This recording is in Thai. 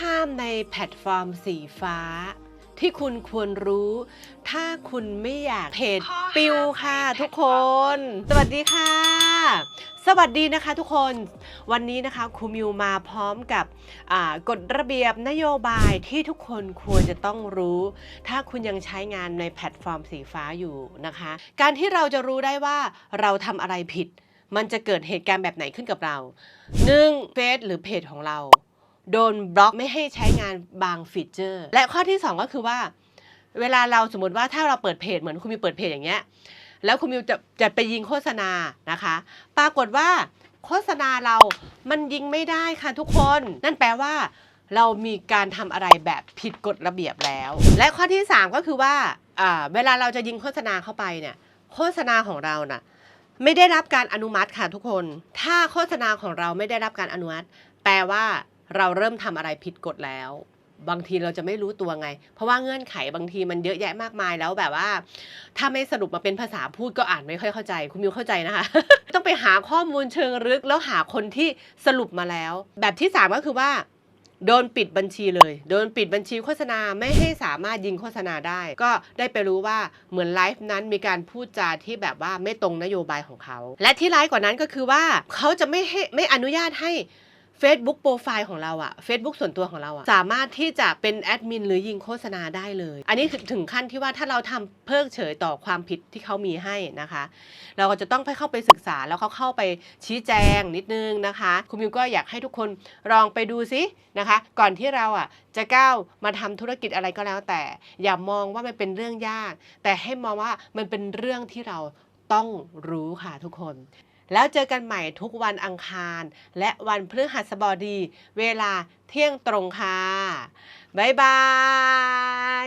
ห้ามในแพลตฟอร์มสีฟ้า ที่คุณควรรู้ ถ้าคุณไม่อยากเพจปิวค่ะทุกคน สวัสดีค่ะ สวัสดีนะคะทุกคน วันนี้นะคะครูมิวมาพร้อมกับกฎระเบียบนโยบายที่ทุกคนควรจะต้องรู้ ถ้าคุณยังใช้งานในแพลตฟอร์มสีฟ้าอยู่นะคะ การที่เราจะรู้ได้ว่าเราทำอะไรผิด มันจะเกิดเหตุการณ์แบบไหนขึ้นกับเราหนึ่งเฟซหรือเพจของเรา โดนบล็อกไม่ให้ใช้งานบางฟีเจอร์ และข้อที่ 2 ก็คือว่า เวลาเราสมมติว่าถ้าเราเปิดเพจเหมือนคุณมิวเปิดเพจอย่างเงี้ยแล้วคุณมิวจะจะไปยิงโฆษณานะคะ ปรากฏว่าโฆษณาเรามันยิงไม่ได้ค่ะทุกคน นั่นแปลว่า เรามีการทำอะไรแบบผิดกฎระเบียบแล้ว และข้อที่ 3 ก็คือว่าเวลาเราจะยิงโฆษณาเข้าไปเนี่ยโฆษณาของเราน่ะไม่ได้รับการอนุมัติค่ะทุกคน ถ้าโฆษณาของเราไม่ได้รับการอนุมัติ แปลว่า เราเริ่มทำอะไรผิดกฎแล้ว บางทีเราจะไม่รู้ตัวไง เพราะว่าเงื่อนไขบางทีมันเยอะแยะมากมายแล้วแบบว่า ถ้าไม่สรุปมาเป็นภาษาพูดก็อ่านไม่ค่อยเข้าใจ คุณมิวเข้าใจนะคะ ต้องไปหาข้อมูลเชิงลึกแล้วหาคนที่สรุปมาแล้ว แบบที่ 3 ก็คือว่าโดนปิดบัญชีเลย โดนปิดบัญชีโฆษณาไม่ให้สามารถยิงโฆษณาได้ ก็ได้ไปรู้ว่าเหมือนไลฟ์นั้นมีการพูดจาที่แบบว่าไม่ตรงนโยบายของเขา และที่ร้ายกว่านั้นก็คือว่าเขาจะไม่ให้ไม่อนุญาตให้ Facebook โปรไฟล์ของเราอะ Facebook ส่วนตัวของเราอะสามารถที่จะเป็นแอดมินหรือยิงโฆษณาได้เลย อันนี้ถึงขั้นที่ว่าถ้าเราทำเพิกเฉยต่อความผิดที่เขามีให้นะคะ เราก็จะต้องไปเข้าไปศึกษาแล้วเขาเข้าไปชี้แจงนิดนึงนะคะ คุณมิวก็อยากให้ทุกคนลองไปดูซินะคะ ก่อนที่เราอะจะก้าวมาทำธุรกิจอะไรก็แล้วแต่ อย่ามองว่ามันเป็นเรื่องยาก แต่ให้มองว่ามันเป็นเรื่องที่เราต้องรู้ค่ะทุกคน แล้วเจอกันใหม่ทุกวันอังคาร และวันพฤหัสบดี เวลาเที่ยงตรงค่ะ บ๊ายบาย